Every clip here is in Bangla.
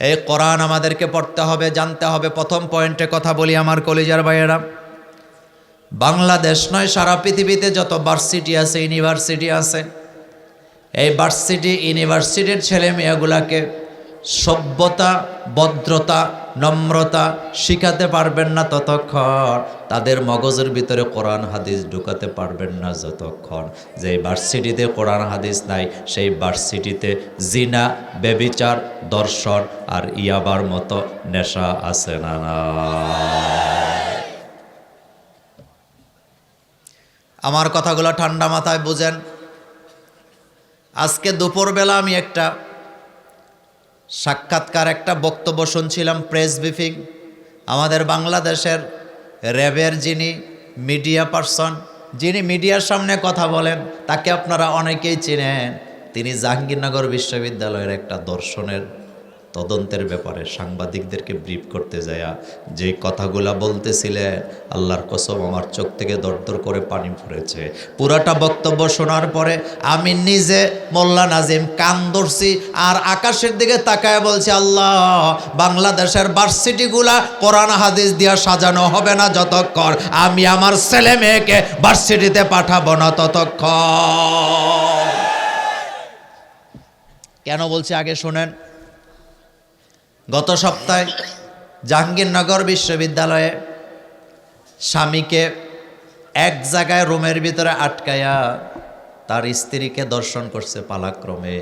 এই কোরআন আমাদেরকে পড়তে হবে, জানতে হবে। প্রথম পয়েন্টে কথা বলি আমার কলেজার ভাইয়েরা। বাংলাদেশ নয়, সারা পৃথিবীতে যত ভার্সিটি আছে ইউনিভার্সিটি আছে, এই ভার্সিটি ইউনিভার্সিটির ছেলে মেয়েগুলাকে সভ্যতা, ভদ্রতা, নম্রতা শিখাতে পারবেন না ততক্ষণ। তাদের মগজের ভিতরে কোরআন, হাদিস ঢুকাতে পারবেন না যতক্ষণ। যে ভার্সিটিতে কোরআন, হাদিস নাই, সেই ভার্সিটিতে জিনা বেবিচার দর্শন আর ইয়াবার মতো নেশা আছে না না। আমার কথাগুলো ঠান্ডা মাথায় বুঝেন। আজকে দুপুরবেলা আমি একটা সাক্ষাৎকার একটা বক্তব্য শুনছিলাম প্রেস ব্রিফিং আমাদের বাংলাদেশের র্যাবের যিনি মিডিয়া পারসন যিনি মিডিয়ার সামনে কথা বলেন, তাকে আপনারা অনেকেই চিনেন। তিনি জাহাঙ্গীরনগর বিশ্ববিদ্যালয়ের একটা দর্শনের তদন্তের ব্যাপারে সাংবাদিকদেরকে ব্রিফ করতে যায়া, যে কথাগুলা বলতেছিলেন, আল্লাহর কসম আমার চোখ থেকে দরদর করে পানি পড়েছে। পুরাটা বক্তব্য শোনার পরে আমি নিজে মোল্লা নাজিম কান ধরছি আর আকাশের দিকে তাকায় বলছি, আল্লাহ, বাংলাদেশের ভার্সিটিগুলা কোরআন হাদিস দিয়া সাজানো হবে না যতক্ষণ আমি আমার ছেলে মেয়েকে ভার্সিটিতে পাঠাবো না ততক্ষণ। কেন বলছি আগে শোনেন? গত সপ্তাহে জাহাঙ্গীরনগর বিশ্ববিদ্যালয়ে স্বামীকে এক জায়গায় রুমের ভিতরে আটকায়া তার স্ত্রীকে দর্শন করছে পালাক্রমে।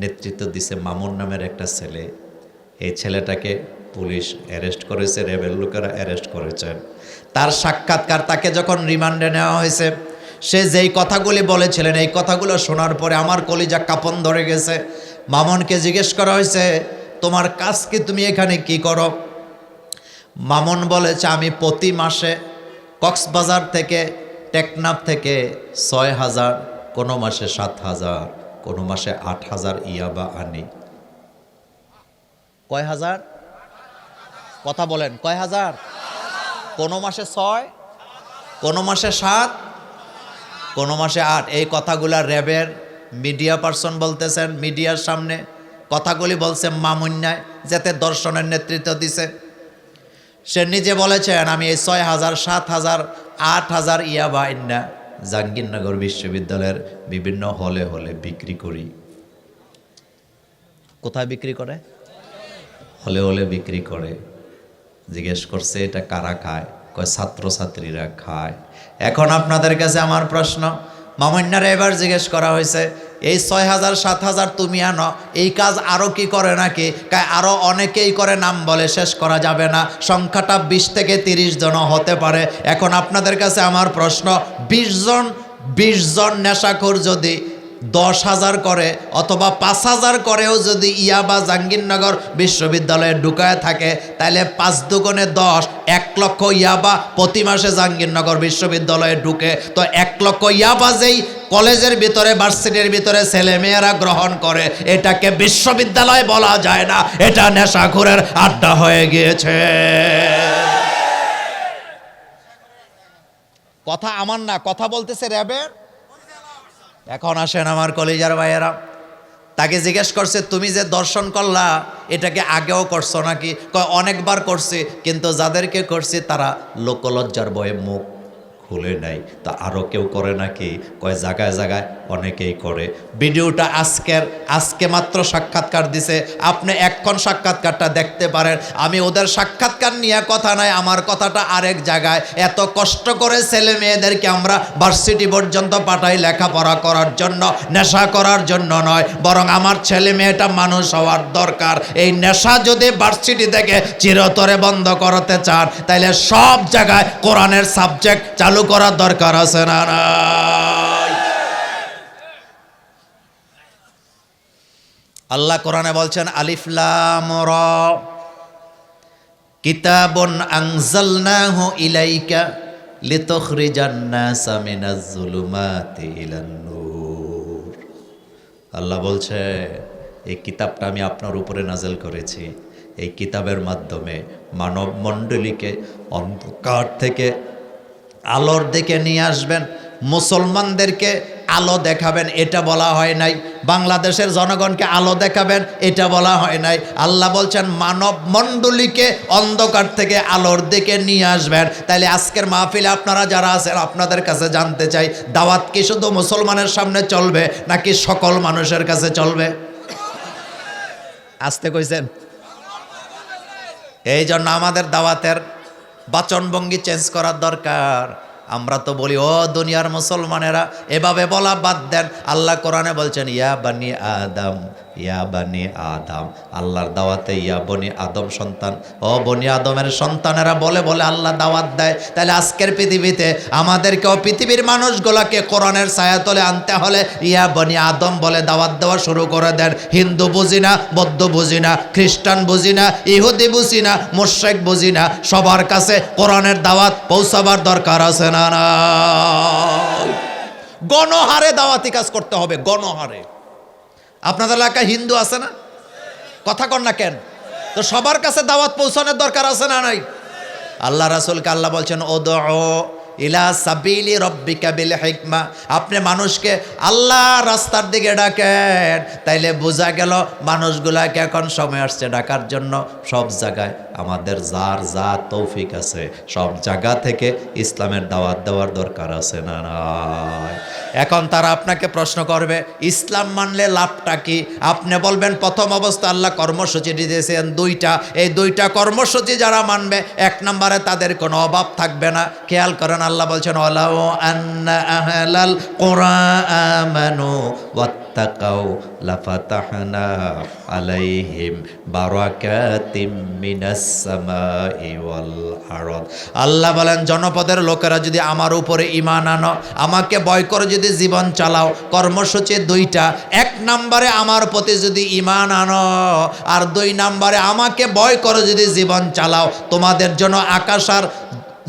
নেতৃত্ব দিছে মামুন নামের একটা ছেলে। এই ছেলেটাকে পুলিশ অ্যারেস্ট করেছে, রেবেল লোকেরা অ্যারেস্ট করেছেন। তার সাক্ষাৎকার তাকে যখন রিমান্ডে নেওয়া হয়েছে, সে যেই কথাগুলি বলেছিলেন, এই কথাগুলো শোনার পরে আমার কলিজা কাপন ধরে গেছে। মামনকে জিজ্ঞেস করা হয়েছে তোমার কাজকে তুমি এখানে কি করো? মামন বলেছে, আমি প্রতি মাসে কক্সবাজার থেকে, টেকনাফ থেকে ছয় হাজার, কোনো মাসে সাত হাজার, কোনো মাসে আট হাজার ইয়াবা আনি। কয় হাজার? কথা বলেন, কয় হাজার? কোনো মাসে ছয়, কোনো মাসে সাত, কোনো মাসে আট। এই কথাগুলা র্যাবের মিডিয়া পার্সন বলতেছেন, মিডিয়ার সামনে। কথাগুলি বলছে মামুন্যায় যাতে দর্শনের নেতৃত্ব দিছে। সে নিজে বলেছেন, আমি এই ছয় হাজার, সাত হাজার, আট হাজার ইয়াবা ইন্না জাহাঙ্গীরনগর বিশ্ববিদ্যালয়ের বিভিন্ন হলে হলে বিক্রি করি। কোথায় বিক্রি করে? হলে হলে বিক্রি করে। জিজ্ঞেস করছে, এটা কারা খায়? কয়, ছাত্রছাত্রীরা খায়। এখন আপনাদের কাছে আমার প্রশ্ন মামন্যারে এবার জিজ্ঞেস করা হয়েছে এই ছয় হাজার, সাত হাজার তুমি আনো, এই কাজ আরও কি করে নাকি? কায় আরও অনেকেই করে নাম বলে শেষ করা যাবে না। সংখ্যাটা বিশ থেকে তিরিশ জন হতে পারে। এখন আপনাদের কাছে আমার প্রশ্ন, বিশ জন বিশ জন নেশাখোর যদি দশ হাজার করে অথবা পাঁচ হাজার করেও যদি ইয়াবা জাহাঙ্গীরনগর বিশ্ববিদ্যালয়ে ঢুকায় থাকে তাহলে পাঁচ দুগুণে দশ, এক লক্ষ ইয়াবা প্রতি মাসে জাহাঙ্গীরনগর বিশ্ববিদ্যালয়ে ঢুকে। তো এক লক্ষ ইয়াবা যেই কলেজের ভিতরে, ভার্সিটির ভিতরে ছেলে মেয়েরা গ্রহণ করে, এটাকে বিশ্ববিদ্যালয় বলা যায় না। এটা নেশাখোরের আড্ডা হয়ে গিয়েছে। কথা আমার না, কথা বলতেছে র্যাবের? এখন আসেন আমার কলেজার ভাইয়েরা। তাকে জিজ্ঞেস করছে, তুমি যে দর্শন করলা এটাকে আগেও করছ নাকি? কয়, অনেকবার করছে, কিন্তু যাদেরকে করছে, তারা লোকলজ্জার বয়ে মুখ খুলে নাই। তা আরও কেউ করে নাকি? কয় জায়গায় জায়গায় অনেকেই করে। ভিডিওটা আজকের, আজকে মাত্র সাক্ষাৎকার দিছে। আপনি এক্ষণ সাক্ষাৎকারটা দেখতে পারেন। আমি ওদের সাক্ষাৎকার নিয়ে কথা নাই, আমার কথাটা আরেক জায়গায়। এত কষ্ট করে ছেলে মেয়েদেরকে আমরা ভার্সিটি পর্যন্ত পাঠাই লেখাপড়া করার জন্য, নেশা করার জন্য নয়, বরং আমার ছেলে মেয়েটা মানুষ হওয়ার দরকার। এই নেশা যদি ভার্সিটি থেকে চিরতরে বন্ধ করতে চান, তাইলে সব জায়গায় কোরআনের সাবজেক্ট চালু করার দরকার আছে না আল্লাহ কোরআনে বলছেন আলিফলাম কিতাবন ইলাইকা লিতুখরিজান নাসা মিনাজ জুলুমাতি আল্লাহ বলছে, এই কিতাবটা আমি আপনার উপরে নাজেল করেছি। এই কিতাবের মাধ্যমে মানব মণ্ডলীকে অন্ধকার থেকে আলোর দিকে নিয়ে আসবেন, মুসলমানদেরকে আলো দেখাবেন, এটা বলা হয় নাই। বাংলাদেশের জনগণকে আলো দেখাবেন, এটা বলা হয় নাই। আল্লাহ বলছেন, মানব মণ্ডলীকে অন্ধকার থেকে আলোর দিকে নিয়ে আসবেন। তাইলে আজকের মাহফিলে আপনারা যারা আছেন, আপনাদের কাছে জানতে চাই, দাওয়াত কি শুধু মুসলমানের সামনে চলবে, নাকি সকল মানুষের কাছে চলবে? আসতে কইছেন। এই জন্য আমাদের দাওয়াতের বাচনভঙ্গি চেঞ্জ করার দরকার। আমরা তো বলি, ও দুনিয়ার মুসলমানেরা, এভাবে বলা বাদ দেন। আল্লাহ কোরআনে বলছেন, ইয়া বানি আদম, ইয়া বানি আদম। আল্লাহর দাওয়াতে, ইয়া বনি আদম সন্তান। ও বনি আদমের সন্তানেরা বলে বলে আল্লাহ দাওয়াত দেয়। তাহলে আজকের পৃথিবীতে আমাদেরকেও পৃথিবীর মানুষগুলোকে কোরআনের ছায়াতলে আনতে হলে ইয়া বনি আদম বলে দাওয়াত দেওয়া শুরু করে দেন। হিন্দু বুঝি না, বৌদ্ধ বুঝি না, খ্রিস্টান বুঝি না, ইহুদি বুঝি না, মোশেক বুঝি না। সবার কাছে কোরআনের দাওয়াত পৌঁছাবার দরকার আছে না গণহারে দাওয়াতি কাজ করতে হবে, গণহারে। আপনাদের এলাকায় হিন্দু আছে না? কথা কর না কেন? তো সবার কাছে দাওয়াত পৌঁছানোর দরকার আছে না নাই? আল্লাহ রাসুলকে আল্লাহ বলছেন ও ইলা সাবিলি রব্বিকা বিল হিকমা। আপনি মানুষকে আল্লাহ রাস্তার দিকে ডাকেন, তাইলে বোঝা গেল মানুষগুলাকে এখন সময় আসছে ডাকার জন্য। সব জায়গায় আমাদের যার যা তৌফিক আছে, সব জায়গা থেকে ইসলামের দাওয়াত দেওয়ার দরকার আছে না এখন তারা আপনাকে প্রশ্ন করবে, ইসলাম মানলে লাভটা কি? আপনি বলবেন, প্রথম অবস্থা আল্লাহ কর্মসূচি দিয়েছেন দুইটা। এই দুইটা কর্মসূচি যারা মানবে, এক নম্বরে তাদের কোনো অভাব থাকবে না। খেয়াল করেন আল্লাহ বলছেন ওলাও আন্না আহলাল কোরআমানু ওয়াত্তাকাউ লাফাতাহনা আলাইহিম বারাকাতিম মিনাস সামাই ওয়াল আরদ। আল্লাহ বলেন, জনপদের লোকেরা যদি আমার উপরে ঈমান আনো, আমাকে ভয় করে যদি জীবন চালাও, কর্মসূচি দুইটা, এক নম্বরে আমার প্রতি যদি ঈমান আনো, আর দুই নম্বরে আমাকে ভয় করে যদি জীবন চালাও, তোমাদের জন্য আকাশ আর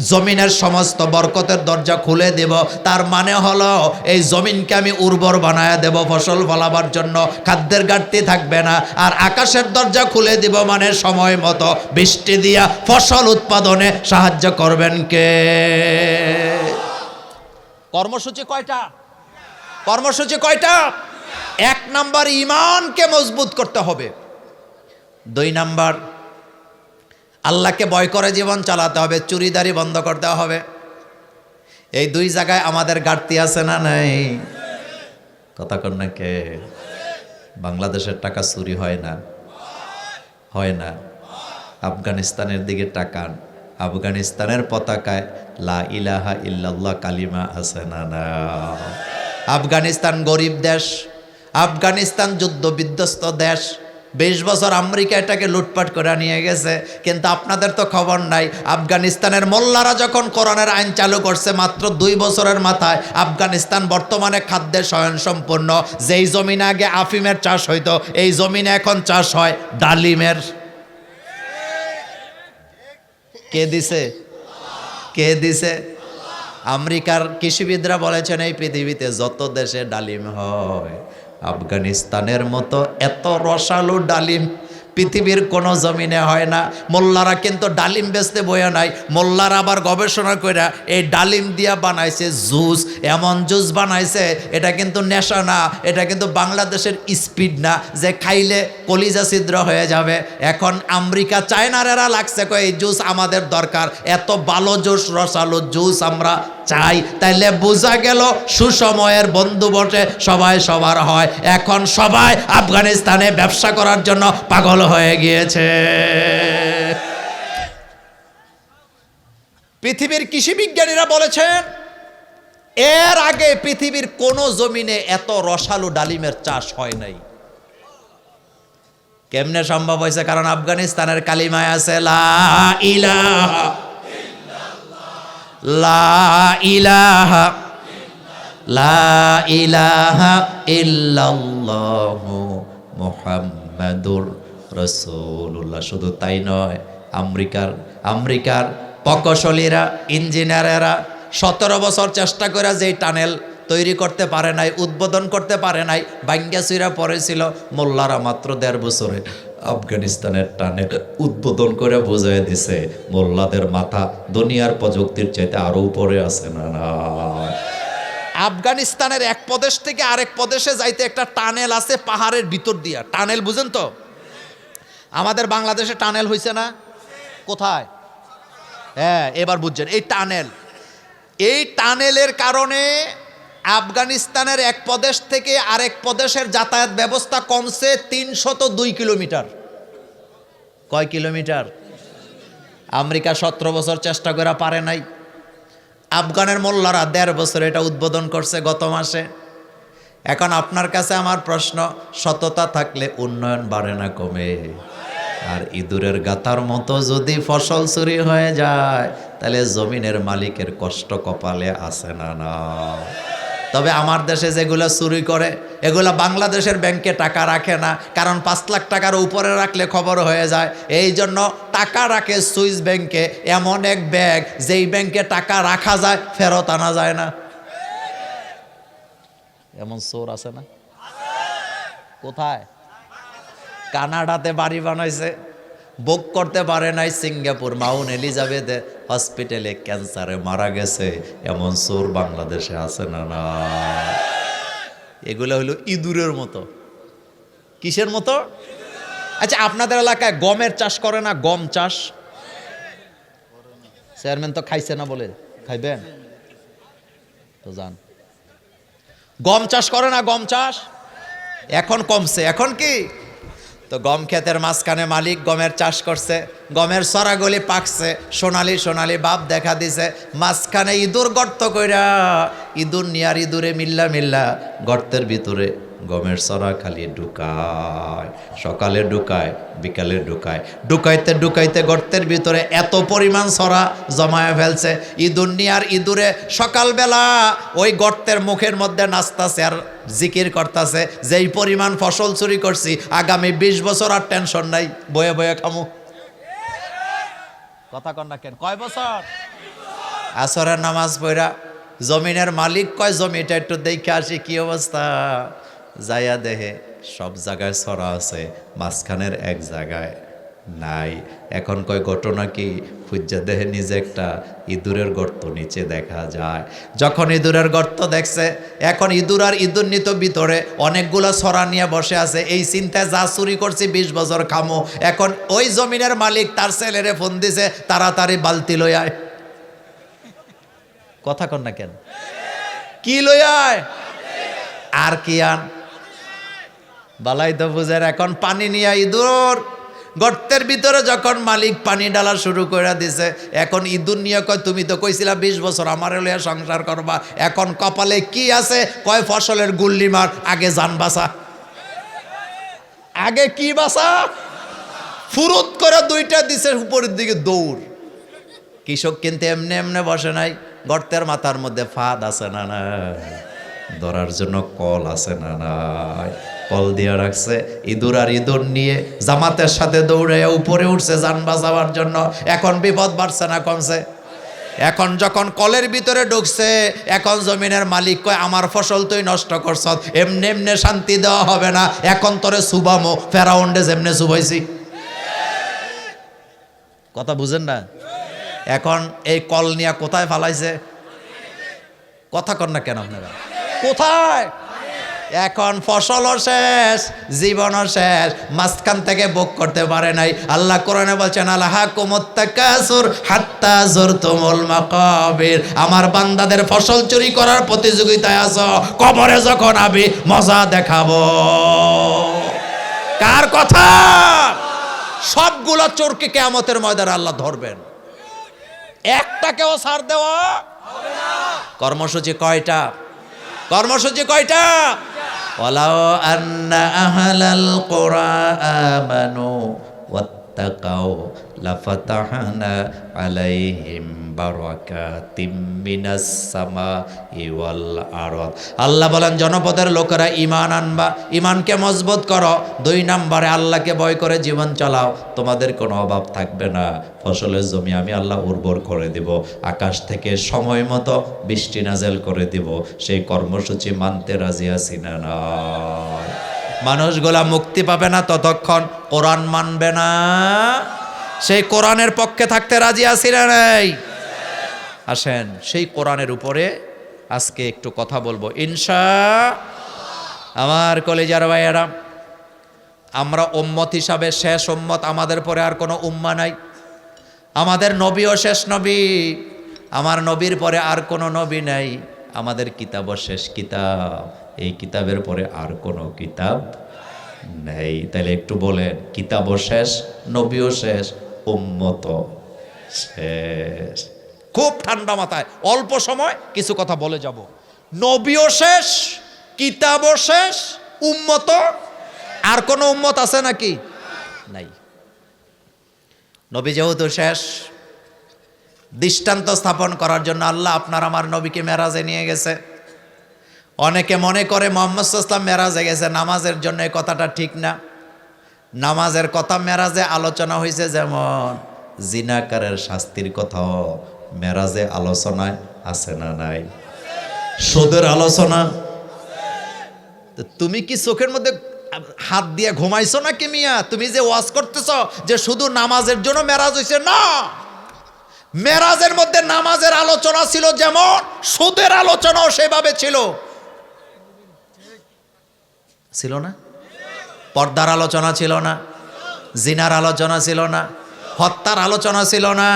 জমিনের সমস্ত বরকতের দরজা খুলে দেব। তার মানে হলো, এই জমিনকে আমি উর্বর বানায় দেব, ফসল ফলাবার জন্য। খাদ্যের ঘাটতি থাকবে না। আর আকাশের দরজা খুলে দিব মানে সময় মতো। বৃষ্টি দিয়া ফসল উৎপাদনে সাহায্য করবেন কে? কর্মসূচি কয়টা? কর্মসূচি কয়টা? এক নাম্বার ইমানকে মজবুত করতে হবে। দুই নাম্বার আল্লাহকে ভয় করে জীবন চালাতে হবে, চুরিদারি বন্ধ করতে হবে। এই দুই জায়গায় আমাদের ঘাটতি আছে না নাই? কথা কর না কে? বাংলাদেশের টাকা চুরি হয় না? হয় না। আফগানিস্তানের দিকে টাকান আফগানিস্তানের পতাকায় লা ইলাহা ইল্লাল্লাহ কালিমা আছে না না? আফগানিস্তান গরিব দেশ। আফগানিস্তান যুদ্ধ বিধ্বস্ত দেশ। বিশ বছর আমেরিকা এটাকে লুটপাট করে নিয়ে গেছে, কিন্তু আপনাদের তো খবর নাই, আফগানিস্তানের মোল্লারা যখন কোরআনের আইন চালু করছে মাত্র দুই বছরের মাথায়, আফগানিস্তান বর্তমানে খাদ্যে স্বয়ংসম্পূর্ণ, যেই জমিনে আগে আফিমের চাষ হইতো, এই জমিনে এখন চাষ হয় ডালিমের। কে দিছে? কে দিছে? আমেরিকার কৃষিবিদরা বলেছেন, এই পৃথিবীতে যত দেশে ডালিম হয় আফগানিস্তানের মতো এত রসালো ডালিম পৃথিবীর কোনো জমিনে হয় না। মোল্লারা কিন্তু ডালিম বেচতে বয়ে নাই। মোল্লারা আবার গবেষণা করে এই ডালিম দিয়া বানাইছে জুস, এমন জুস বানাইছে, এটা কিন্তু নেশা না, এটা কিন্তু বাংলাদেশের স্পিড না, যে খাইলে কলিজা ছিদ্র হয়ে যাবে। এখন আমেরিকা চায়নারেরা লাগছে কয় এই জুস আমাদের দরকার। এত ভালো জুস, রসালো জুস আমরা চাই। তাইলে বোঝা গেল সুসময়ের বন্ধু বটে, সবাই সবার হয়। এখন সবাই আফগানিস্তানে ব্যবসা করার জন্য পাগল হয়ে গিয়েছে। পৃথিবীর কৃষি বিজ্ঞানীরা বলেছেন, এর আগে পৃথিবীর কোন জমিনে এত রসালো ডালিমের চাষ হয় নাই। কেমনে সম্ভব হয়েছে? কারণ আফগানিস্তানের কালিমায় আছে, লা ইলাহা লা ইলাহা লা ইলাহা ইল্লাল্লাহু মুহাম্মাদুর রাসূলুল্লাহ। শুধু তাই নয়, আমেরিকার আমেরিকার প্রকৌশলীরা, ইঞ্জিনিয়ারেরা সতেরো বছর চেষ্টা করে যেই টানেল তৈরি করতে পারে নাই, উদ্বোধন করতে পারে নাই বাঙ্গা পড়েছিল মোল্লারা মাত্র দেড় বছরে। আফগানিস্তানের টানে উদ্বোধন করে বোঝাই দিছে, মোল্লাদের মাথা দুনিয়ার প্রযুক্তির চাইতে আরও উপরে আছে না না। আফগানিস্তানের এক প্রদেশ থেকে আরেক প্রদেশে যাইতে একটা টানেল আছে পাহাড়ের ভিতর দিয়া। টানেল বুঝেন তো? আমাদের বাংলাদেশে টানেল হয়েছে না? কোথায়? হ্যাঁ এবার বুঝছেন, এই টানেল। এই টানেলের কারণে আফগানিস্তানের এক প্রদেশ থেকে আরেক প্রদেশের যাতায়াত ব্যবস্থা কমছে তিনশত দুই কিলোমিটার। কয় কিলোমিটার? আমেরিকা সতেরো বছর চেষ্টা করা পারে নাই। আফগানের মোল্লারা দেড় বছর এটা উদ্বোধন করছে গত মাসে। এখন আপনার কাছে আমার প্রশ্ন, সততা থাকলে উন্নয়ন বাড়ে না কমে? আর ইঁদুরের গাতার মতো যদি ফসল চুরি হয়ে যায়, তাহলে জমিনের মালিকের কষ্ট কপালে আসে না না? তবে আমার দেশে যেগুলো চুরি করে, এগুলো বাংলাদেশের ব্যাংকে টাকা রাখে না, কারণ পাঁচ লাখ টাকার উপরে রাখলে খবর হয়ে যায়। এই জন্য টাকা রাখে সুইস ব্যাংকে এমন এক ব্যাগ যেই ব্যাংকে টাকা রাখা যায়, ফেরত আনা যায় না। এমন চোর আছে না? কোথায়? কানাডাতে বাড়ি বানাইছে। বুক করতে পারে নাই সিঙ্গাপুর। মাউন্ট এলিজাবেথ হসপিটালে ক্যান্সারে মারা গেছে। এমন চোর বাংলাদেশে আছে না না? এগুলো হলো ইঁদুরের মতো। কিসের মতো? আচ্ছা আপনাদের এলাকায় গমের চাষ করে না গম চাষ? চেয়ারম্যান তো খাইছে না বলে। খাইবেন? তো যান। গম চাষ করে না গম চাষ? এখন কমছে। এখন কি? তো গম ক্ষেতের মাঝখানে মালিক গমের চাষ করছে, গমের সরাগলি পাকছে, সোনালি সোনালি বাপ দেখা দিছে, মাঝখানে ইঁদুর গর্ত কইরা, ইঁদুর নিয়ার ইঁদুরে মিল্লা মিল্লা গর্তের ভিতরে গমের সরা খালি ঢুকায়, সকালে ঢুকায়, বিকালে ঢুকায়। ঢুকাইতে ঢুকাইতে গর্তের ভিতরে এত পরিমাণ সরা জমায়ে ফেলছে, ইঁদুর নিয়ার ইঁদুরে সকালবেলা ওই গর্তের মুখের মধ্যে নাচতাছে আর জিকির করতেছে, যেই পরিমাণ ফসল চুরি করছি, আগামী বিশ বছর আর টেনশন নাই, বয়ে বয়ে খামু। কথা কন না কেন, কয় বছর? আসরের নামাজ পড়া, জমিনের মালিক কয়, জমিটা একটু দেখে আসি কি অবস্থা? যাইয়া দেহে সব জায়গায় ছড়া আছে, মাঝখানের এক জায়গায় নাই। এখন কয় ঘটনা কি? খুঁজা দেহে নিজে একটা ইঁদুরের গর্ত নিচে দেখা যায়। যখন ইঁদুরের গর্ত দেখছে, এখন ইঁদুর আর ইঁদুর নিত ভিতরে, অনেকগুলো ছড়া নিয়ে বসে আছে। এই চিন্তায় যা চুরি করছি, বিশ বছর খামো। এখন ওই জমিনের মালিক তার ছেলেরে ফোন দিছে, তাড়াতাড়ি বালতি লই আয়। কথা কন না কেন? কি লই আয়? আর কি আন? বালাই তো বুঝের, এখন পানি নিয়ে ইঁদুর। গর্তের ভিতরে যখন মালিক পানি ডালা শুরু করে দিছে, এখন ইঁদুর নিয়ে কয়, তুমি তো কইছিলা বিশ বছর আমার লইয়া সংসার করবা, এখন কপালে কি আছে? কয়, ফসলের গুল্লি মার, আগে যান বাসা। আগে কি বাসা? ফুরুত করে দুইটা দিছে উপরের দিকে দৌড়। কৃষক কিন্তু এমনি এমনি বসে নাই, গর্তের মাথার মধ্যে ফাঁদ আছে না না ধরার জন্য কল আছে না নাই? কল দিয়ে রাখছে, ইঁদুর আর ইঁদুর নিয়ে জামাতের সাথে দৌড়ে উপরে উঠছে যান বাঁচাবার জন্য। এখন বিপদ বাড়ছে না কমছে? এখন যখন কলের ভিতরে ঢুকছে, এখন জমিনের মালিক কয়, আমার ফসল তুই নষ্ট করছ, এমনি এমনি শান্তি দেওয়া হবে না। এখন তোরে সুবামো ফেরাউন্ডে যেমনে সুবাইছি। কথা বুঝেন না? এখন এই কল নিয়ে কোথায় ফালাইছে? কথা কর না কেন আপনারা? কোথায়? এখন ফসলও শেষ, জীবনও শেষ। মাঝখান থেকে বুক করতে পারে নাই। আল্লাহ কোরআনে বলছেন আল্লাহ কুমত্তাকাসুর হাত্তা জোর জুরতুমুল মাকাবির। আমার বান্দাদের ফসল চুরি করার প্রতিযোগিতায় আছো, কবরে যখন আমি মজা দেখাবো। কার কথা? সবগুলো চোরকে কেয়ামতের ময়দানে আল্লাহ ধরবেন। একটাকেও ছাড় দেওয়া কর্মসূচি কয়টা? কর্মসূচি কয়টা? ওয়ালাউ আন্না আহলাল কুরআ আমানু ওয়াত্তাকাও লাফাতাহনা আলাইহিম বারাকাতিম মিনাস সামাই ওয়াল আরদ আল্লাহ বলেন, জনপদের লোকেরা ঈমান আনবা, ঈমানকে মজবুত করো। দুই নম্বরে আল্লাহকে ভয় করে জীবন চালাও, তোমাদের কোনো অভাব থাকবে না। ফসলের জমি আমি আল্লাহ উর্বর করে দিব, আকাশ থেকে সময় মতো বৃষ্টি নাজেল করে দিব, সেই কর্মসূচি মানতে রাজি আছি না। মানুষগুলা মুক্তি পাবে না ততক্ষণ, কোরআন মানবে না। সেই কোরআনের পক্ষে থাকতে রাজি আছি না নাই? আসেন, সেই কোরআনের উপরে আজকে একটু কথা বলব। ইনশা আমার কলেজার ভাইয়েরা, আমরা উম্মত হিসাবে শেষ উম্মত আমাদের পরে আর কোনো উম্মা নাই। আমাদের নবীও শেষ নবী, আমার নবীর পরে আর কোনো নবী নাই। আমাদের কিতাবও শেষ কিতাব, এই কিতাবের পরে আর কোনো কিতাব নেই। তাহলে একটু বলেন, কিতাবও শেষ, নবীও শেষ উম্মত। শেষ। খুব ঠান্ডা মাথায়। অল্প সময়, কিছু কথা বলে যাব। নবীও শেষ, কিতাবও শেষ, উম্মত। আর কোনো উম্মত আছে নাকি? নাই। নবী যেহেতু শেষ, দৃষ্টান্ত স্থাপন করার জন্য আল্লাহ আপনার আমার নবীকে মেরাজে নিয়ে গেছে। অনেকে মনে করে মোহাম্মদ ইসলাম মেরাজে গেছে, নামাজের জন্য এই কথাটা ঠিক না। নামাজের কথা মেরাজে আলোচনা হয়েছে যেমন, জিনাকারের শাস্তির কথাও মেরাজে আলোচনায় আছে না নাই? সুদের আলোচনা? তুমি কি চোখের মধ্যে হাত দিয়ে ঘুমাইছো নাকি মিয়া? তুমি যে ওয়াজ করতেছ যে শুধু নামাজের জন্য মেরাজ হয়েছে না! মেরাজের মধ্যে নামাজের আলোচনা ছিল যেমন, সুদের আলোচনাও সেভাবে ছিল। ছিল না? পর্দার আলোচনা ছিল না, জিনার আলোচনা ছিল না, হত্যার আলোচনা ছিল না।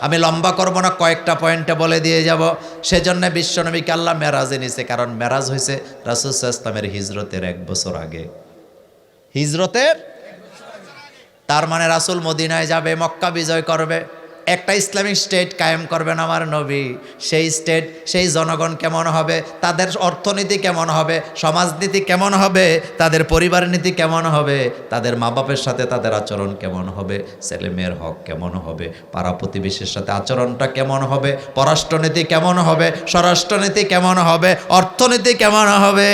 আমি লম্বা করব না, কয়েকটা পয়েন্টে বলে দিয়ে যাব। সেজন্য বিশ্বনবীকে আল্লাহ মেরাজে নিছে কারণ মেরাজ হয়েছে রাসুল ইসলামের হিজরতের এক বছর আগে। হিজরতের? তার মানে রাসুল মদিনায় যাবে, মক্কা বিজয় করবে। একটা ইসলামিক স্টেট কায়েম করবেন আমার নবী সেই স্টেট সেই জনগণ কেমন হবে তাদের অর্থনীতি কেমন হবে সমাজনীতি কেমন হবে তাদের পরিবার নীতি কেমন হবে তাদের মা বাপের সাথে তাদের আচরণ কেমন হবে ছেলে মেয়ের হক কেমন হবে পাড়া প্রতিবেশীর সাথে আচরণটা কেমন হবে পররাষ্ট্রনীতি কেমন হবে স্বরাষ্ট্রনীতি কেমন হবে অর্থনীতি কেমন হবে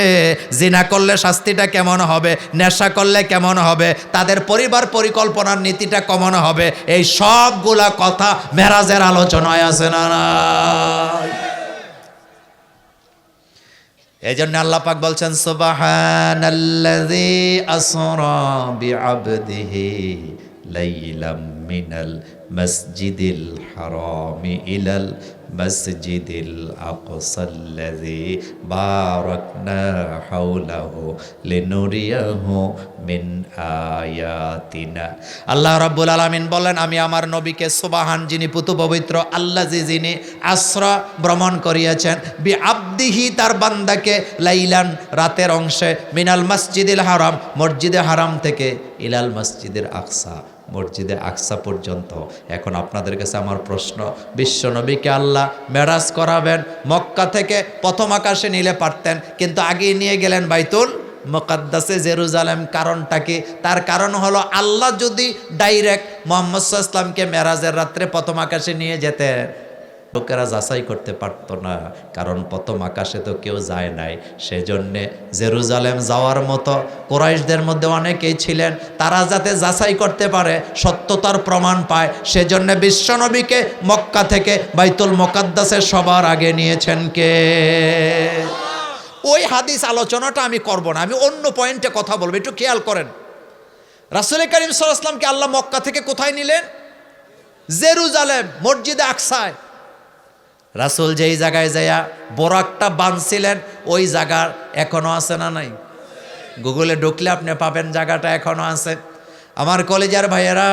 জিনা করলে শাস্তিটা কেমন হবে নেশা করলে কেমন হবে তাদের পরিবার পরিকল্পনার নীতিটা কেমন হবে এই সবগুলা কথা মেরাজের আলোচনায় আছে না? এই জন্য আল্লাহ পাক বলছেন সুবহানাল্লাযী আসরা বিআবদিহি লাইলাম মিনাল মসজিদিল হারামি ইলাল মসজিদিল আকসাল্লাযী বারাকনা হাওলাহু লিনুরিয়াহু মিন আয়াতিনা আল্লাহ রাব্বুল আলামিন বলেন আমি আমার নবীকে সুবাহান যিনি পুতু পবিত্র আল্লাহ যিনি আশ্রা ভ্রমণ করিয়েছেন বি আব্দিহি তার বান্দাকে লাইলান রাতের অংশে মিনাল মসজিদিল হারাম, মসজিদে হারাম থেকে ইলাল মসজিদের আকসা। মসজিদে আকসা পর্যন্ত। এখন আপনাদের কাছে আমার প্রশ্ন, বিশ্বনবীকে আল্লাহ মেরাজ করাবেন, মক্কা থেকে প্রথম আকাশে নিলে পারতেন, কিন্তু আগেই নিয়ে গেলেন বাইতুল মোকাদ্দাসে জেরুজালেম। কারণটা কি? তার কারণ হলো আল্লাহ যদি ডাইরেক্ট মোহাম্মদ ইসলামকে মেরাজের রাত্রে প্রথম আকাশে নিয়ে যেতেন। লোকেরা যাচাই করতে পারতো না, কারণ প্রথম আকাশে তো কেউ যায় নাই। সেজন্যে জেরুজালেম যাওয়ার মতো কোরাইশদের মধ্যে অনেকেই ছিলেন, তারা যাতে যাচাই করতে পারে, সত্যতার প্রমাণ পায়। সেজন্য বিশ্বনবীকে মক্কা থেকে বাইতুল মোকাদ্দাসে সবার আগে নিয়েছেন কে? ওই হাদিস আলোচনাটা আমি করব না, আমি অন্য পয়েন্টে কথা বলব, একটু খেয়াল করেন। রাসুল করিম সাল্লামকে আল্লাহ মক্কা থেকে কোথায় নিলেন? জেরুজালেম, মসজিদে আকসায়। রাসুল যেই জায়গায় যাইয়া বড় একটা বাঁধছিলেন, ওই জায়গার এখনও আছে না নাই? গুগলে ঢুকলে আপনি পাবেন জায়গাটা এখনও আছে। আমার কলেজের ভাইয়েরা,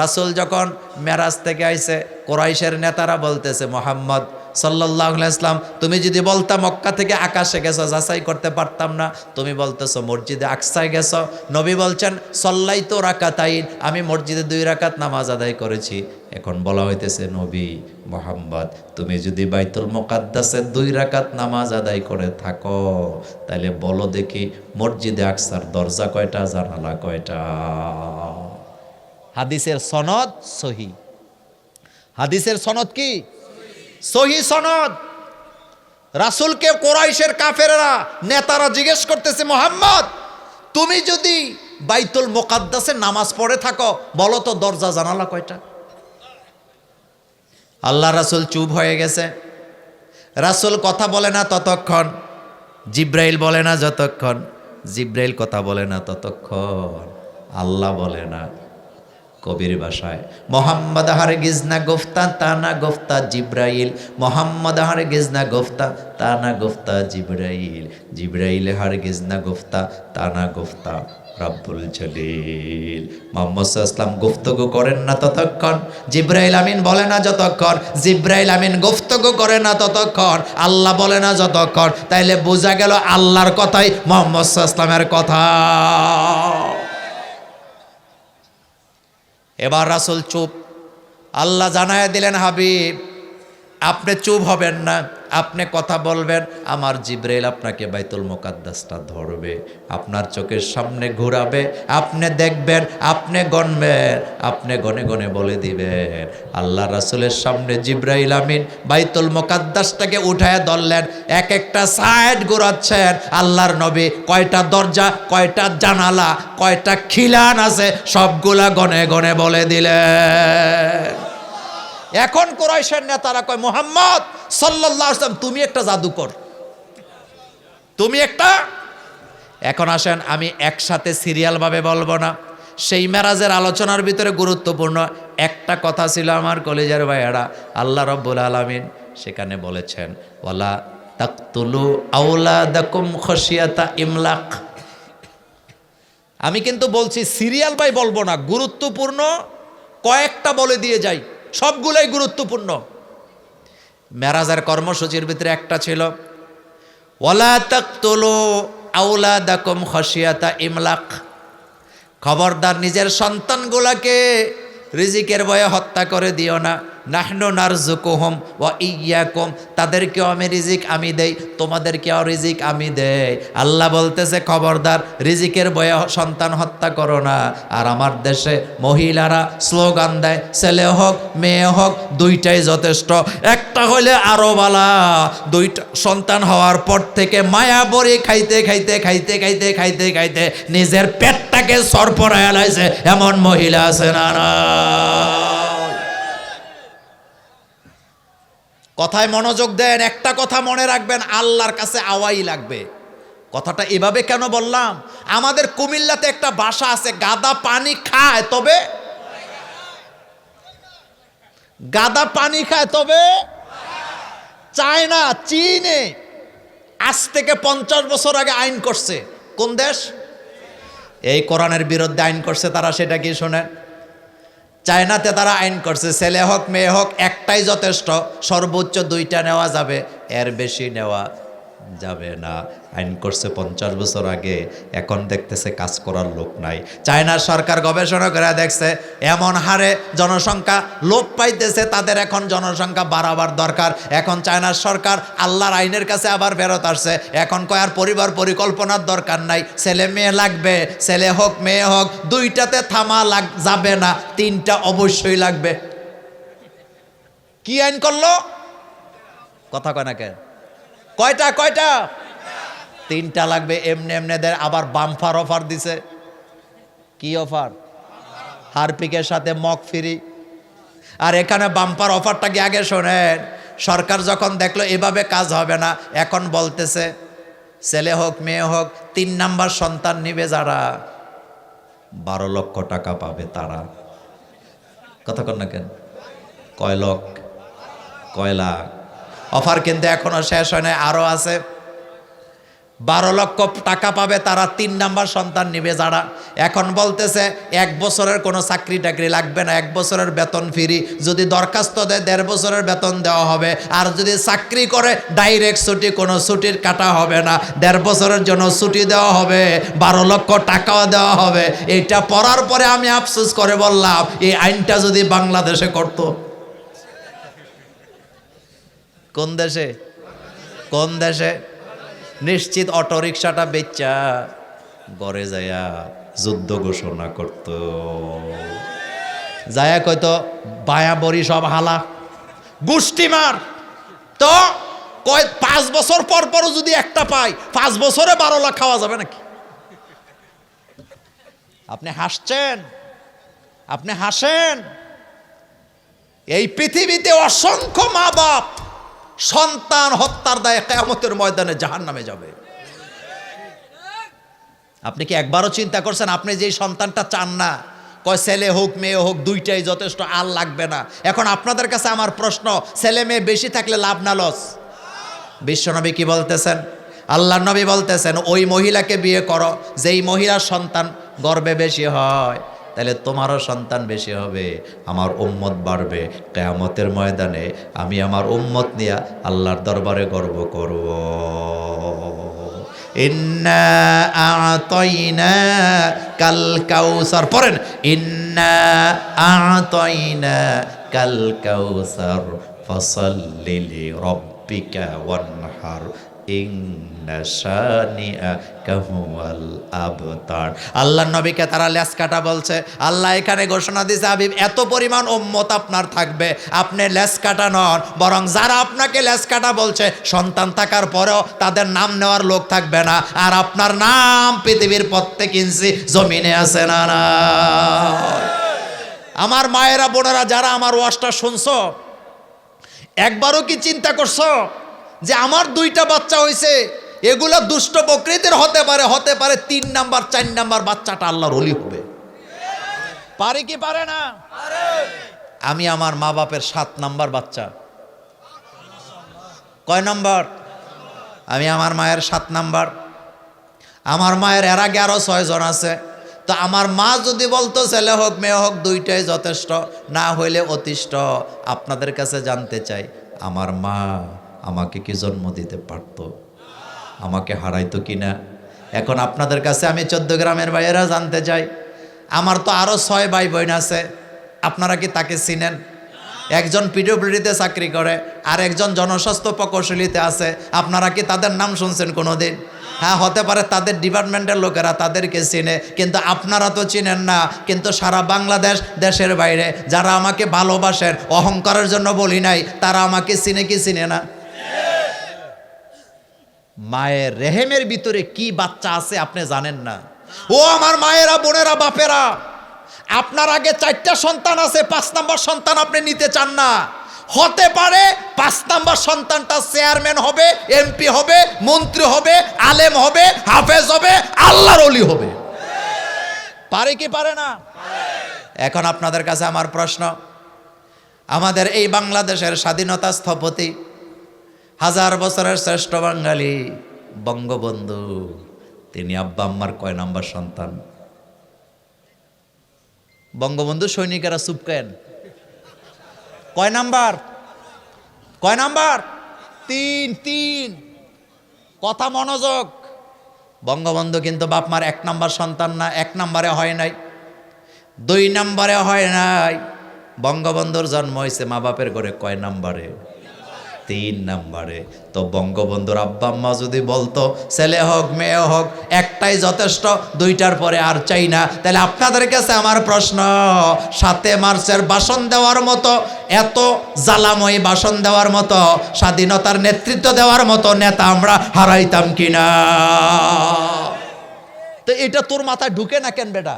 রাসুল যখন মেরাজ থেকে আইছে, কোরাইশের নেতারা বলতেছে, মোহাম্মদ সাল্লাহ ইসলাম তুমি যদি বলতা মক্কা থেকে আকাশে গেছো, যাচাই করতে পারতাম না। তুমি বলতেছো, মসজিদে আকসায় গেছো। নবী বলছেন সল্লাই তো রাকাতাইন আমি মসজিদে দুই রাকাত নামাজ আদায় করেছি। এখন বলা হইতেছে, নবী মোহাম্মদ, তুমি যদি বাইতুল মোকাদ্দাসে দুই রাকাত নামাজ আদায় করে থাকো তাহলে বলো দেখি মসজিদে আকসার দরজা কয়টা, জানালা কয়টা? হাদিসের সনদ সহি। হাদিসের সনদ কি? সহি সনদ। রাসুলকে কোরাইশের কাফেরা নেতারা জিজ্ঞেস করতেছে, মোহাম্মদ, তুমি যদি বাইতুল মোকাদ্দাসে নামাজ পড়ে থাকো, বলো তো দরজা, জানালা কয়টা? আল্লাহ রাসুল চুপ হয়ে গেছে। রাসুল কথা বলে না ততক্ষণ, জিব্রাইল বলে না যতক্ষণ, জিব্রাইল কথা বলে না ততক্ষণ, আল্লাহ বলে না। কবির ভাষায়। মোহাম্মদ হারগিজ না গোফতা, তা না গোফতা জিব্রাইল। মোহাম্মদ হারগিজ না গোফতা, তা না গোফতা জিব্রাইল। জিব্রাইল হারগিজ না গোফতা, তা না গোফতা রাব্বুল জলিল। মোহাম্মদ ইসলাম গুফতগু করেন না ততক্ষণ। জিব্রাইল আমিন বলে না যতক্ষণ। জিব্রাইল আমিন গুফতগু করে না ততক্ষণ। আল্লাহ বলে না যতক্ষণ। তাইলে বোঝা গেল আল্লাহর কথাই মোহাম্মদ ইসলামের কথা। এবার রাসুল চুপ। আল্লাহ জানায় দিলেন হাবিব আপনি চুপ হবেন না। আপনি কথা বলবেন, আমার জিব্রাইল আপনাকে বাইতুল মোকাদ্দাসটা ধরবে, আপনার চোখের সামনে ঘুরাবে, আপনি দেখবেন, আপনি গণবেন, আপনি গনে গনে বলে দিবেন, আল্লাহ রাসুলের সামনে জিব্রাইল আমিন বাইতুল মোকাদ্দাসটাকে উঠায় ধরলেন, এক একটা সাইড ঘুরাচ্ছেন, আল্লাহর নবী কয়টা দরজা, কয়টা জানালা, কয়টা খিলান আছে, সবগুলা গনে গনে বলে দিলেন। এখন কোরাইশের নেতারা কয়, মোহাম্মদ আলাইহি তুমি একটা জাদুকর। তুমি একটা এখন আসেন, আমি একসাথে সিরিয়ালভাবে বলব না। সেই মেরাজের আলোচনার ভিতরে গুরুত্বপূর্ণ একটা কথা ছিল আমার কলেজের ভাইয়ারা, আল্লাহ রব্বুল আলামিন সেখানে বলেছেন, ওয়ালা তাকতুলু আওলাদাকুম খসিয়াতা ইমলাক। আমি কিন্তু বলছি, সিরিয়াল বাই বলব না, গুরুত্বপূর্ণ কয়েকটা বলে দিয়ে যাই, সবগুলোই গুরুত্বপূর্ণ। মেরাজের কর্মসূচির ভিতরে একটা ছিল ওলা তাক তোলো আউলা দাকম খসিয়াতা ইমলাক। খবরদার নিজের সন্তানগুলাকে রিজিকের বয়ে হত্যা করে দিও না। নাহনু নারজুকুহুম ওয়া ইয়াকুম তাদেরকেও আমি রিজিক আমি দেই, তোমাদেরকেও রিজিক আমি দেই। আল্লাহ বলতেছে, খবরদার, রিজিকের ভয়ে সন্তান হত্যা করো না। আর আমার দেশে মহিলারা স্লোগান দেয়, ছেলে হোক, মেয়ে হোক, দুইটাই যথেষ্ট। একটা হলে আরও বালা। দুইটা সন্তান হওয়ার পর থেকে মায়া বড়ি খাইতে খাইতে খাইতে খাইতে খাইতে খাইতে নিজের পেটটাকে সরপরায় এমন মহিলা আছে না না কথায় মনোযোগ দেন, একটা কথা মনে রাখবেন, আল্লাহর কাছে আওয়াই লাগবে। কথাটা এভাবে কেন বললাম? আমাদের কুমিল্লাতে একটা বাসা আছে, গাদা পানি খায়, তবে? গাদা পানি খায়, তবে? চায়না, চীনে। আজ থেকে পঞ্চাশ বছর আগে আইন করছে। কোন দেশ? এই কোরআনের বিরুদ্ধে আইন করছে, তারা সেটা কি শোনেন? চায়নাতে তারা আইন করছে, ছেলে হোক, মেয়ে হোক, একটাই যথেষ্ট, সর্বোচ্চ দুইটা নেওয়া যাবে, এর বেশি নেওয়া যাবে না। আইন করছে পঞ্চাশ বছর আগে, এখন দেখতেছে কাজ করার লোক নাই। চায়নার সরকার গবেষণা করে দেখছে, এমন হারে জনসংখ্যা লোপ পাইতেছে, তাদের এখন জনসংখ্যা বাড়াবার দরকার। এখন চায়নার সরকার আল্লাহর আইনের কাছে আবার ফেরত আসছে। এখন কয়ার পরিবার পরিকল্পনার দরকার নাই। ছেলে মেয়ে লাগবে, ছেলে হোক, মেয়ে হোক, দুইটাতে থামা লাগ, যাবে না, তিনটা অবশ্যই লাগবে। কি আইন করল? কথা কয় না কেন? কয়টা কয়টা? তিনটা লাগবে, এমনি এমনিদের আবার বাম্পার অফার দিছে। কি অফার? হারপিকের সাথে মক ফিরি। আর এখানে বাম্পার অফারটা কি আগে শোনেন? সরকার যখন দেখল, এভাবে কাজ হবে না, এখন বলতেছে, ছেলে হোক, মেয়ে হোক, তিন নাম্বার সন্তান নিবে যারা। বারো লক্ষ টাকা পাবে তারা। কথা কন না কেন? কয় লক্ষ? কয় লাখ? অফার কিন্তু এখনও শেষ হয় নাই আরও আছে। বারো লক্ষ টাকা পাবে তারা, তিন নাম্বার সন্তান নিবে যারা। এখন বলতেছে, এক বছরের কোনো চাকরি টাকরি লাগবে না, এক বছরের বেতন ফ্রি। যদি দরখাস্ত দেয় দেড় বছরের বেতন দেওয়া হবে, আর যদি চাকরি করে, ডাইরেক্ট ছুটি, কোনো ছুটির কাটা হবে না। দেড় বছরের জন্য ছুটি দেওয়া হবে, বারো লক্ষ টাকাও দেওয়া হবে। এটা পড়ার পরে আমি আফসোস করে বললাম, এই আইনটা যদি বাংলাদেশে করতো। কোন দেশে? কোন দেশে? নিশ্চিত অটো রিক্সাটা বেচা গড়ে যায়া যুদ্ধ ঘোষণা করত। যায়া কয়তো বায়া বড়ি সব হালা। গুষ্টি মার। তো কয়, পাঁচ বছর পর পরও যদি একটা পাই, পাঁচ বছরে বারো লাখ খাওয়া যাবে নাকি? আপনি হাসছেন? আপনি হাসেন? এই পৃথিবীতে অসংখ্য মা বাপ সন্তান হত্যার দায়ে কেয়ামতের ময়দানে জাহান নামে যাবে। আপনি কি একবারও চিন্তা করছেন, আপনি যেই সন্তানটা চান না, কয় ছেলে হোক, মেয়ে হোক, দুইটাই যথেষ্ট, আর লাগবে না। এখন আপনাদের কাছে আমার প্রশ্ন, ছেলে মেয়ে বেশি থাকলে লাভ না লস? বিশ্বনবী কি বলতেছেন? আল্লাহ নবী বলতেছেন, ওই মহিলাকে বিয়ে করো, যেই মহিলার সন্তান গর্বে বেশি হয়। তাহলে তোমারও সন্তান বেশি হবে, আমার উম্মত বাড়বে। কেয়ামতের ময়দানে আমি আমার উম্মত নিয়ে আল্লাহর দরবারে গর্ব করব। কাল কাউসার। পড়েন কাল কাউসার, ফসল্লি লিরাব্বিকা ওয়ানহার। আল্লাহ নবীকে তারা লেস কাটা বলছে। আল্লাহ এখানে ঘোষণা দিয়েছে, হাবিব, এত পরিমাণ উম্মত আপনার থাকবে। আপনি লেস কাটা নন, বরং যারা আপনাকে লেস কাটা বলছে, সন্তান থাকার পরেও তাদের নাম নেওয়ার লোক থাকবে না। আর আপনার নাম পৃথিবীর প্রত্যেক ইঞ্চি জমিনে আছে না না? আমার মায়েরা, বোনেরা, যারা আমার ওয়াজটা শুনছো, একবারও কি চিন্তা করছ? যে আমার দুইটা বাচ্চা হয়েছে এগুলো দুষ্ট প্রকৃতির হতে পারে হতে পারে তিন নাম্বার, চার নাম্বার বাচ্চাটা আল্লাহর অলি হবে। পারে কি পারে না? আমি আমার মা বাপের সাত নাম্বার বাচ্চা। কয় নাম্বার? আমি আমার মায়ের সাত নাম্বার। আমার মায়ের এর আগে আরও ছয়জন আছে। তো আমার মা যদি বলতো, ছেলে হোক, মেয়ে হোক, দুইটাই যথেষ্ট, না হইলে অতিষ্ঠ। আপনাদের কাছে জানতে চাই, আমার মা আমাকে কি জন্ম দিতে পারত? আমাকে হারাইতো কি না? এখন আপনাদের কাছে আমি চোদ্দ গ্রামের ভাইয়েরা জানতে চাই, আমার তো আরও ছয় ভাই বোন আছে, আপনারা কি তাকে চিনেন? একজন পিডব্লিউডিতে চাকরি করে, আর একজন জনস্বাস্থ্য প্রকৌশলীতে আছে, আপনারা কি তাদের নাম শুনছেন কোনোদিন? হ্যাঁ হতে পারে তাদের ডিপার্টমেন্টের লোকেরা তাদেরকে চিনে, কিন্তু আপনারা তো চিনেন না, কিন্তু সারা বাংলাদেশ দেশের বাইরে যারা আমাকে ভালোবাসেন, অহংকারের জন্য বলি নাই, তারা আমাকে চিনে কি চিনে না? মায়ের রেহেমের ভিতরে কি বাচ্চা আছে আপনি জানেন না? ও আমার মায়েরা, বোনেরা, বাপেরা, আপনার আগে চারটা সন্তান আছে, পাঁচ নম্বর সন্তান আপনি নিতে চান না। হতে পারে পাঁচ নাম্বার সন্তানটা চেয়ারম্যান হবে, এমপি হবে, মন্ত্রী হবে, আলেম হবে, হাফেজ হবে, আল্লাহর অলি হবে। পারে কি পারে না? এখন আপনাদের কাছে আমার প্রশ্ন। আমাদের এই বাংলাদেশের স্বাধীনতা স্থপতি হাজার বছরের শ্রেষ্ঠ বাঙালি বঙ্গবন্ধু। তিনি আব্বা আম্মার কয় নাম্বার সন্তান? বঙ্গবন্ধু সৈনিকেরা চুপকেন কয় নাম্বার? কয় নাম্বার? তিন তিন। কথা মনোযোগ। বঙ্গবন্ধু কিন্তু বাপমার এক নাম্বার সন্তান না, এক নাম্বারে হয় নাই। দুই নাম্বারে হয় নাই। বঙ্গবন্ধুর জন্ম হয়েছে মা বাপের ঘরে কয় নাম্বারে? তিন নাম্বারে। তো বঙ্গবন্ধুর আব্বা আম্মা যদি বলতো, ছেলে হোক, মেয়ে হোক, একটাই যথেষ্ট, দুইটার পরে আর চাই না। তাহলে আপনাদের কাছে আমার প্রশ্ন, সাতে মার্চের বাসন দেওয়ার মতো, এত জ্বালাময়ী বাসন দেওয়ার মতো, স্বাধীনতার নেতৃত্ব দেওয়ার মতো নেতা আমরা হারাইতাম কিনা? তো এটা তোর মাথায় ঢুকে না কেন বেটা?